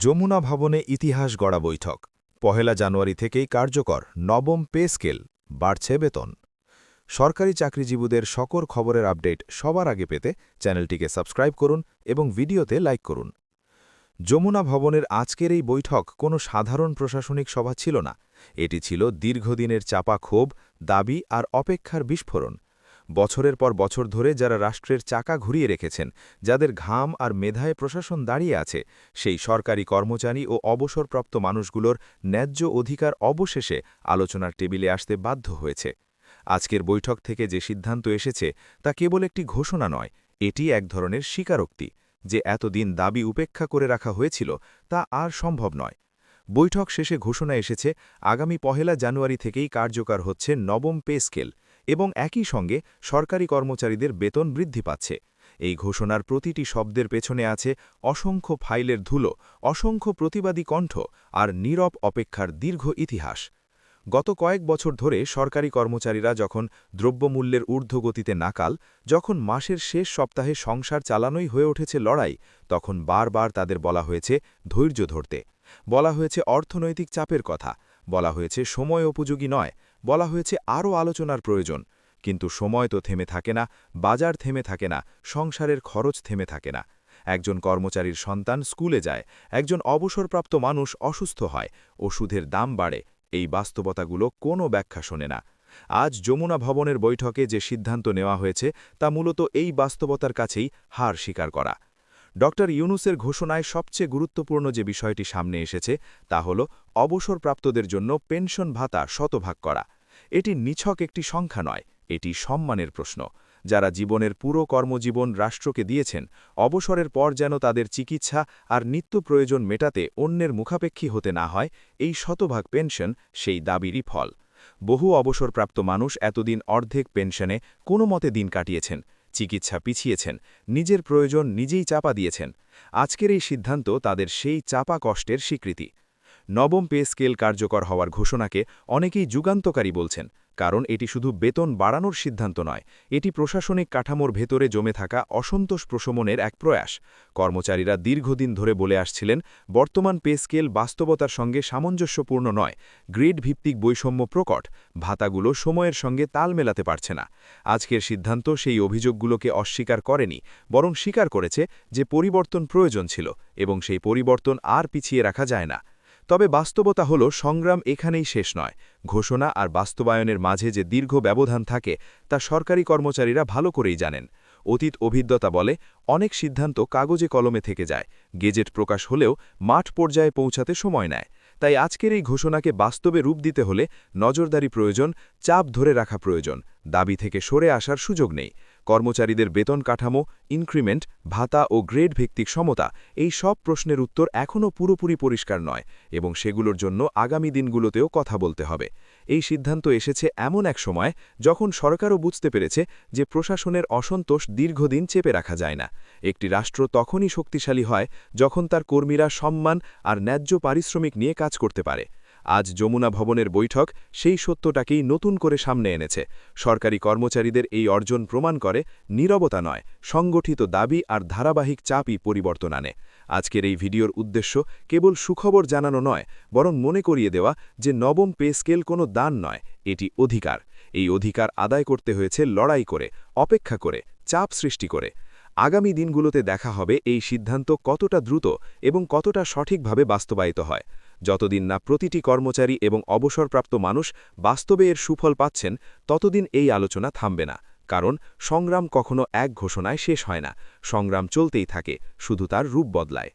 যমুনা ভবনে ইতিহাস গড়া বৈঠক। পহেলা জানুয়ারি থেকেই কার্যকর নবম পে স্কেল, বাড়ছে বেতন। সরকারি চাকরিজীবীদের সকল খবরের আপডেট সবার আগে পেতে চ্যানেলটিকে সাবস্ক্রাইব করুন এবং ভিডিওতে লাইক করুন। যমুনা ভবনের আজকের এই বৈঠক কোনো সাধারণ প্রশাসনিক সভা ছিল না। এটি ছিল দীর্ঘদিনের চাপা ক্ষোভ, দাবি আর অপেক্ষার বিস্ফোরণ। বছরের পর বছর ধরে যারা রাষ্ট্রের চাকা ঘুরিয়ে রেখেছেন, যাদের ঘাম আর মেধায় প্রশাসন দাঁড়িয়ে আছে, সেই সরকারি কর্মচারী ও অবসরপ্রাপ্ত মানুষগুলোর ন্যায্য অধিকার অবশেষে আলোচনার টেবিলে আসতে বাধ্য হয়েছে। আজকের বৈঠক থেকে যে সিদ্ধান্ত এসেছে, তা কেবল একটি ঘোষণা নয়, এটি এক ধরনের স্বীকারোক্তি। যে এতদিন দাবি উপেক্ষা করে রাখা হয়েছিল, তা আর সম্ভব নয়। বৈঠক শেষে ঘোষণা এসেছে, আগামী পহেলা জানুয়ারি থেকেই কার্যকর হচ্ছে নবম পে স্কেল। এবং একই সঙ্গে সরকারি কর্মচারীদের বেতন বৃদ্ধি পাচ্ছে। এই ঘোষণার প্রতিটি শব্দের পেছনে আছে অসংখ্য ফাইলের ধুলো, অসংখ্য প্রতিবাদী কণ্ঠ আর নীরব অপেক্ষার দীর্ঘ ইতিহাস। গত কয়েক বছর ধরে সরকারি কর্মচারীরা যখন দ্রব্যমূল্যের ঊর্ধ্বগতিতে নাকাল, যখন মাসের শেষ সপ্তাহে সংসার চালানোই হয়ে উঠেছে লড়াই, তখন বারবার তাদের বলা হয়েছে ধৈর্য ধরতে। বলা হয়েছে অর্থনৈতিক চাপের কথা। বলা হয়েছে সময় উপযোগী নয়, বলা হয়েছে আরও আলোচনার প্রয়োজন। কিন্তু সময় তো থেমে থাকে না, বাজার থেমে থাকে না, সংসারের খরচ থেমে থাকে না। একজন কর্মচারীর সন্তান স্কুলে যায়, একজন অবসরপ্রাপ্ত মানুষ অসুস্থ হয়, ওষুধের দাম বাড়ে, এই বাস্তবতাগুলো কোনো ব্যাখ্যা শোনে না। আজ যমুনা ভবনের বৈঠকে যে সিদ্ধান্ত নেওয়া হয়েছে, তা মূলত এই বাস্তবতার কাছেই হার স্বীকার করা। ড. ইউনুসের ঘোষণায় সবচেয়ে গুরুত্বপূর্ণ যে বিষয়টি সামনে এসেছে, তা হল অবসরপ্রাপ্তদের জন্য পেনশন ভাতা শতভাগ করা। এটি নিছক একটি সংখ্যা নয়, এটি সম্মানের প্রশ্ন। যারা জীবনের পুরো কর্মজীবন রাষ্ট্রকে দিয়েছেন, অবসরের পর যেন তাদের চিকিৎসা আর নিত্য প্রয়োজন মেটাতে অন্যের মুখাপেক্ষী হতে না হয়, এই শতভাগ পেনশন সেই দাবিরই ফল। বহু অবসরপ্রাপ্ত মানুষ এতদিন অর্ধেক পেনশনে কোনো মতে দিন কাটিয়েছেন। চিকিৎসা পিছিয়েছেন, নিজের প্রয়োজন নিজেই চাপা দিয়েছেন। আজকের এই সিদ্ধান্ত তাদের সেই চাপা কষ্টের স্বীকৃতি। নবম পে স্কেল কার্যকর হওয়ার ঘোষণাকে অনেকেই যুগান্তকারী বলছেন। কারণ এটি শুধু বেতন বাড়ানোর সিদ্ধান্ত নয়, এটি প্রশাসনিক কাঠামোর ভেতরে জমে থাকা অসন্তোষ প্রশমনের এক প্রয়াস। কর্মচারীরা দীর্ঘদিন ধরে বলে আসছিলেন, বর্তমান পে স্কেল বাস্তবতার সঙ্গে সামঞ্জস্যপূর্ণ নয়, গ্রেড ভিত্তিক বৈষম্য প্রকট, ভাতাগুলো সময়ের সঙ্গে তাল মেলাতে পারছে না। আজকের সিদ্ধান্ত সেই অভিযোগগুলোকে অস্বীকার করেনি, বরং স্বীকার করেছে যে পরিবর্তন প্রয়োজন ছিল, এবং সেই পরিবর্তন আর পিছিয়ে রাখা যায় না। তবে বাস্তবতা হল, সংগ্রাম এখানেই শেষ নয়। ঘোষণা আর বাস্তবায়নের মাঝে যে দীর্ঘ ব্যবধান থাকে, তা সরকারি কর্মচারীরা ভালো করেই জানেন। অতীত অভিজ্ঞতা বলে, অনেক সিদ্ধান্ত কাগজে কলমে থেকে যায়। গেজেট প্রকাশ হলেও মাঠ পর্যায়ে পৌঁছাতে সময় নেয়। তাই আজকের এই ঘোষণাকে বাস্তবে রূপ দিতে হলে নজরদারি প্রয়োজন, চাপ ধরে রাখা প্রয়োজন। দাবি থেকে সরে আসার সুযোগ নেই। কর্মচারীদের বেতন কাঠামো, ইনক্রিমেন্ট, ভাতা ও গ্রেড ভিত্তিক সমতা এই সব প্রশ্নের উত্তর এখনও পুরোপুরি পরিষ্কার নয় এবং সেগুলোর জন্য আগামী দিনগুলোতেও কথা বলতে হবে। এই সিদ্ধান্ত এসেছে এমন এক সময় যখন সরকারও বুঝতে পেরেছে যে প্রশাসনের অসন্তোষ দীর্ঘদিন চেপে রাখা যায় না। একটি রাষ্ট্র তখনই শক্তিশালী হয় যখন তার কর্মীরা সম্মান আর ন্যায্য পারিশ্রমিক নিয়ে কাজ করতে পারে। আজ যমুনা ভবনের বৈঠক সেই সত্যটাকেই নতুন করে সামনে এনেছে। সরকারি কর্মচারীদের এই অর্জন প্রমাণ করে নীরবতা নয়, সংগঠিত দাবি আর ধারাবাহিক চাপই পরিবর্তন আনে। আজকের এই ভিডিওর উদ্দেশ্য কেবল সুখবর জানানো নয়, বরং মনে করিয়ে দেওয়া যে নবম পে স্কেল কোনো দান নয়, এটি অধিকার। এই অধিকার আদায় করতে হয়েছে লড়াই করে, অপেক্ষা করে, চাপ সৃষ্টি করে। আগামী দিনগুলোতে দেখা হবে এই সিদ্ধান্ত কতটা দ্রুত এবং কতটা সঠিকভাবে বাস্তবায়িত হয়। যতদিন না প্রতিটি কর্মচারী এবং অবসরপ্রাপ্ত মানুষ বাস্তবে এর সুফল পাচ্ছেন, ততদিন এই আলোচনা থামবে না, কারণ সংগ্রাম কখনো এক ঘোষণায় শেষ হয় না। সংগ্রাম চলতেই থাকে, শুধু তার রূপ বদলায়।